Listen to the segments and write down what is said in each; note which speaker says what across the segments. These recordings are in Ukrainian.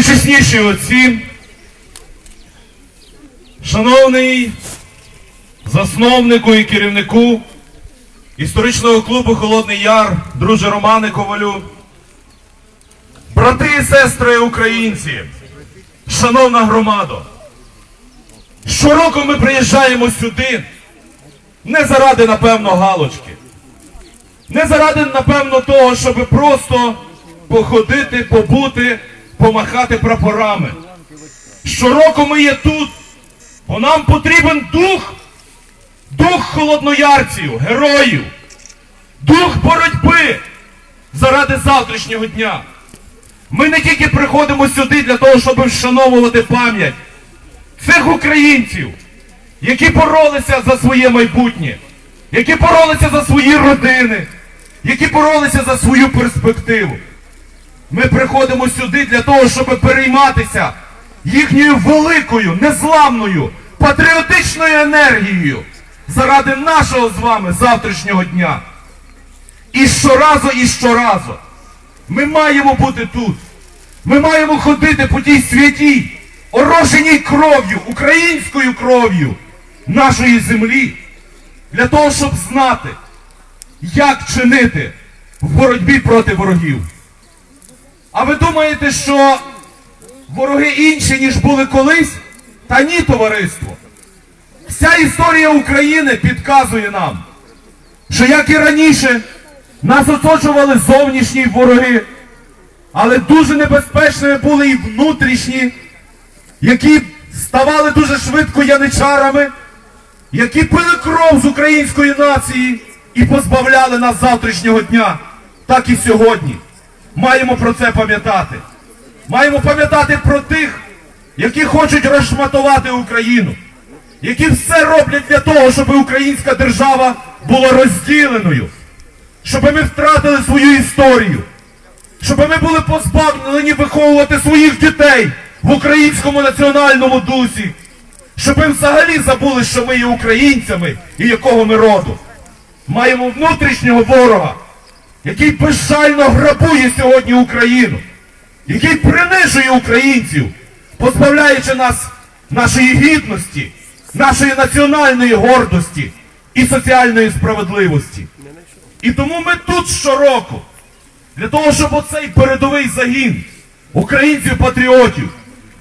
Speaker 1: Найчесніші отці, шановний засновнику і керівнику історичного клубу Холодний Яр, друже Романе Ковалю, брати і сестри українці, шановна громадо, щороку ми приїжджаємо сюди не заради, напевно, галочки, не заради, напевно, того, щоб просто походити, побути, помахати прапорами. Щороку ми є тут, бо нам потрібен дух, дух холодноярців, героїв, дух боротьби заради завтрашнього дня. Ми не тільки приходимо сюди для того, щоб вшановувати пам'ять цих українців, які боролися за своє майбутнє, які боролися за свої родини, які боролися за свою перспективу. Ми приходимо сюди для того, щоб перейматися їхньою великою, незламною, патріотичною енергією заради нашого з вами завтрашнього дня. І щоразу, і щоразу ми маємо бути тут. Ми маємо ходити по тій святій, орошеній кров'ю, українською кров'ю нашої землі, для того, щоб знати, як чинити в боротьбі проти ворогів. А ви думаєте, що вороги інші, ніж були колись? Та ні, товариство. Вся історія України підказує нам, що як і раніше нас оточували зовнішні вороги, але дуже небезпечними були і внутрішні, які ставали дуже швидко яничарами, які пили кров з української нації і позбавляли нас завтрашнього дня, так і сьогодні. Маємо про це пам'ятати. Маємо пам'ятати про тих, які хочуть розшматувати Україну, які все роблять для того, щоб українська держава була розділеною, щоб ми втратили свою історію, щоб ми були позбавлені виховувати своїх дітей в українському національному дусі, щоб ми взагалі забули, що ми є українцями і якого ми роду. Маємо внутрішнього ворога, який безжально грабує сьогодні Україну, який принижує українців, позбавляючи нас нашої гідності, нашої національної гордості і соціальної справедливості. І тому ми тут щороку, для того, щоб оцей передовий загін українців-патріотів,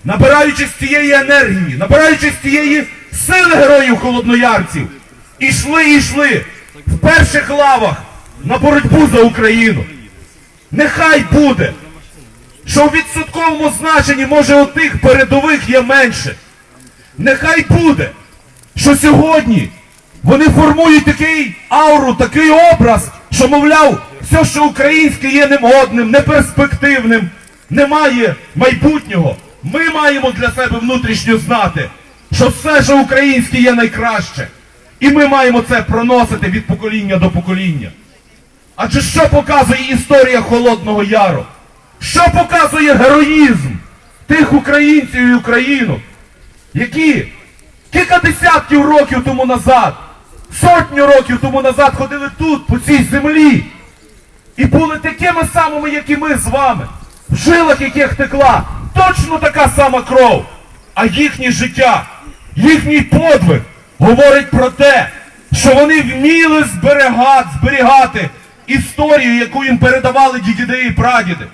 Speaker 1: набираючись цієї енергії, набираючись цієї сили героїв холодноярців, ішли йшли в перших лавах на боротьбу за Україну. Нехай буде, що в відсотковому значенні, може, отих передових є менше. Нехай буде, що сьогодні вони формують такий ауру, такий образ, що, мовляв, все, що українське є немодним, неперспективним, немає майбутнього. Ми маємо для себе внутрішньо знати, що все, що українське є найкраще. І ми маємо це проносити від покоління до покоління. Адже що показує історія Холодного Яру? Що показує героїзм тих українців і українок, які кілька десятків років тому назад, сотню років тому назад ходили тут, по цій землі, і були такими самими, як і ми з вами, в жилах яких текла точно така сама кров, а їхнє життя, їхній подвиг говорить про те, що вони вміли зберігати, зберігати історію, яку їм передавали діди і прадіди.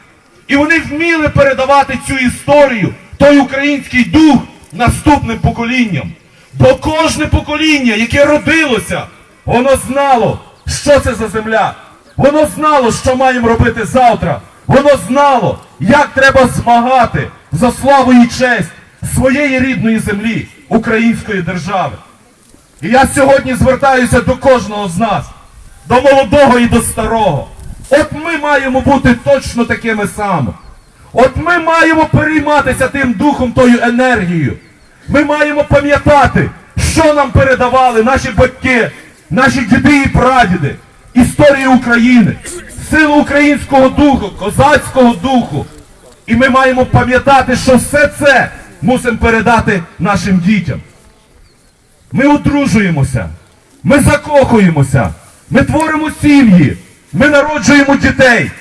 Speaker 1: І вони вміли передавати цю історію, той український дух наступним поколінням. Бо кожне покоління, яке родилося, воно знало, що це за земля. Воно знало, що маємо робити завтра. Воно знало, як треба змагати за славу і честь своєї рідної землі, української держави. І я сьогодні звертаюся до кожного з нас, до молодого і до старого. От ми маємо бути точно такими самими. От ми маємо перейматися тим духом, тою енергією. Ми маємо пам'ятати, що нам передавали наші батьки, наші діди і прадіди, історію України, силу українського духу, козацького духу. І ми маємо пам'ятати, що все це мусимо передати нашим дітям. Ми одружуємося, ми закохуємося, ми творимо сім'ї, ми народжуємо дітей.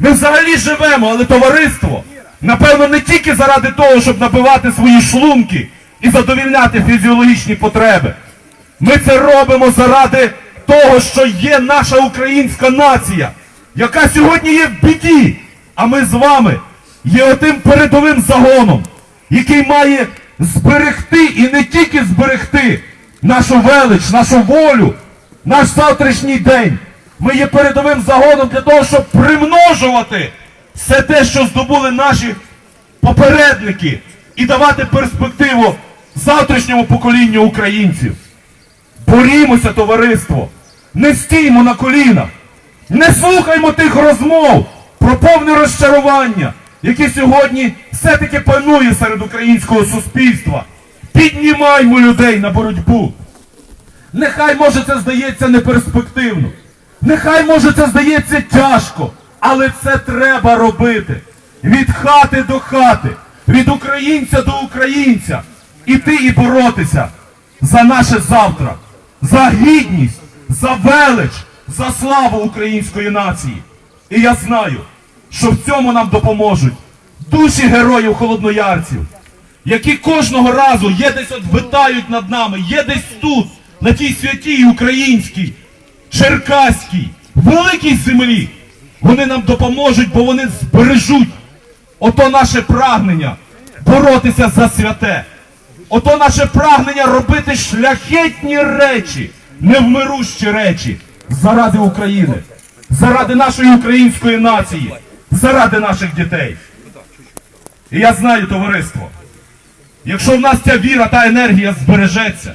Speaker 1: Ми взагалі живемо, але товариство. Напевно, не тільки заради того, щоб набивати свої шлунки і задовільняти фізіологічні потреби. Ми це робимо заради того, що є наша українська нація, яка сьогодні є в біді. А ми з вами є отим передовим загоном, який має зберегти і не тільки зберегти нашу велич, нашу волю, наш завтрашній день. Ми є передовим загоном для того, щоб примножувати все те, що здобули наші попередники, і давати перспективу завтрашньому поколінню українців. Борімося, товариство, не стіймо на колінах, не слухаймо тих розмов про повне розчарування, яке сьогодні все-таки панує серед українського суспільства. Піднімаймо людей на боротьбу. Нехай може це здається неперспективно. Нехай може це здається тяжко, але це треба робити. Від хати до хати, від українця до українця. Іти і боротися за наше завтра, за гідність, за велич, за славу української нації. І я знаю, що в цьому нам допоможуть душі героїв холодноярців, які кожного разу є десь от витають над нами, є десь тут, на тій святій українській, черкаській, великій землі. Вони нам допоможуть, бо вони збережуть ото наше прагнення боротися за святе. Ото наше прагнення робити шляхетні речі, невмирущі речі заради України, заради нашої української нації, заради наших дітей. І я знаю, товариство, якщо в нас ця віра та енергія збережеться,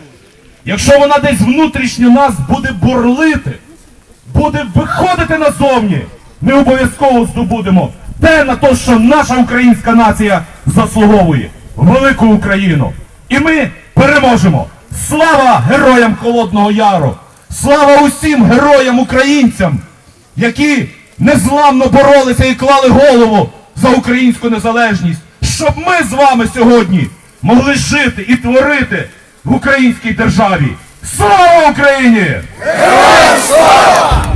Speaker 1: якщо вона десь внутрішньо нас буде бурлити, буде виходити назовні, ми обов'язково здобудемо те на те, що наша українська нація заслуговує велику Україну. І ми переможемо. Слава героям Холодного Яру! Слава усім героям українцям, які незламно боролися і клали голову за українську незалежність, щоб ми з вами сьогодні могли жити і творити в українській державі. Слава Україні!
Speaker 2: Героям слава!